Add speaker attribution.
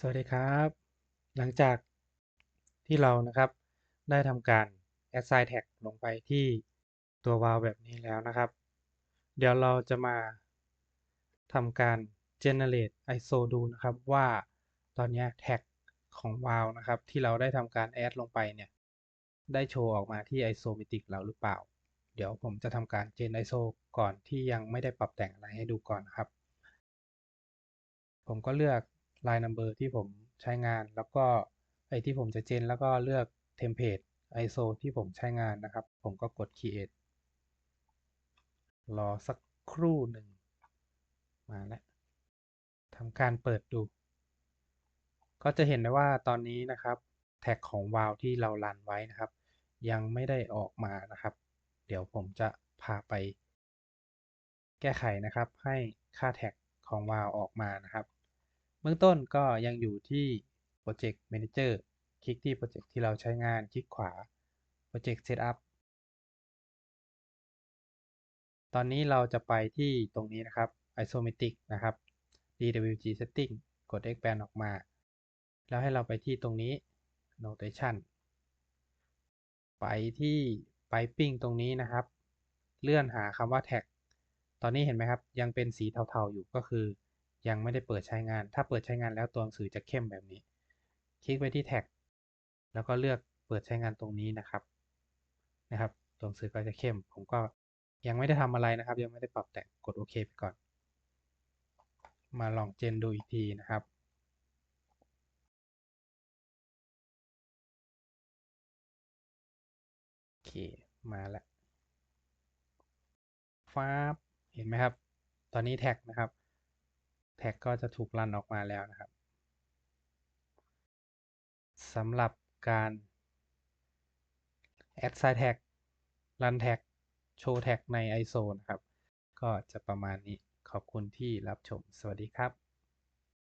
Speaker 1: สวัสดีครับ หลังจากที่เรานะครับ ได้ทำการ assign tag ลงไปที่ตัว valve แบบนี้แล้วนะครับ เดี๋ยวเราจะมาทำการ generate ISO ดูนะครับว่าตอนนี้ tag ของ valve นะครับ ที่เราได้ทำการ add ลงไปเนี่ย ได้โชว์ออกมาที่ isometric เราหรือเปล่า เดี๋ยวผมจะทำการ gen ISO ก่อนที่ยังไม่ได้ปรับแต่งอะไรให้ดูก่อนนะครับ ผมก็เลือก line number ที่ผมใช้งาน แล้วก็ไอที่ผมจะเจน แล้วก็เลือกเทมเพลต ISO ที่ผมใช้งานนะครับ ผมก็กด create รอสักครู่หนึ่งมาแล้วทำการเปิดดู ก็จะเห็นได้ว่าตอนนี้นะครับ แท็กของวาลที่เรารันไว้นะครับ ยังไม่ได้ออกมานะครับ เดี๋ยวผมจะพาไป แก้ไขนะครับ ให้ค่าแท็กของวาลออกมานะครับ เบื้องต้นก็ยังอยู่ที่ Project Manager คลิกที่โปรเจกต์ที่เราใช้งานคลิกขวา Project Setup ตอนนี้เราจะไปที่ตรงนี้นะครับ Isometric นะครับ DWG Setting กด Expand ออกมา แล้วให้เราไปที่ตรงนี้ Notation ไปที่ Piping ตรงนี้นะครับ เลื่อนหาคำว่า Tag ตอนนี้เห็นไหมครับ ยังเป็นสีเทาๆอยู่ก็คือ ยังไม่ได้เปิดใช้งาน ถ้าเปิดใช้งานแล้วตัวหนังสือจะเข้มแบบนี้ คลิกไปที่แท็ก แล้วก็เลือกเปิดใช้งานตรงนี้นะครับ นะครับ ตัวหนังสือก็จะเข้ม ผมก็ยังไม่ได้ทำอะไรนะครับ ยังไม่ได้ปรับแต่ง กดโอเคไปก่อน มาลองเจนดูอีกทีนะครับโอเค มาแล้วฟ้าเห็นไหมครับ ตอนนี้แท็กนะครับ แท็กก็จะถูกรันออกมาแล้วนะครับสำหรับการ add side tag run tag show tag ใน ISO นะครับ ก็จะประมาณนี้ขอบคุณที่รับชม สวัสดีครับ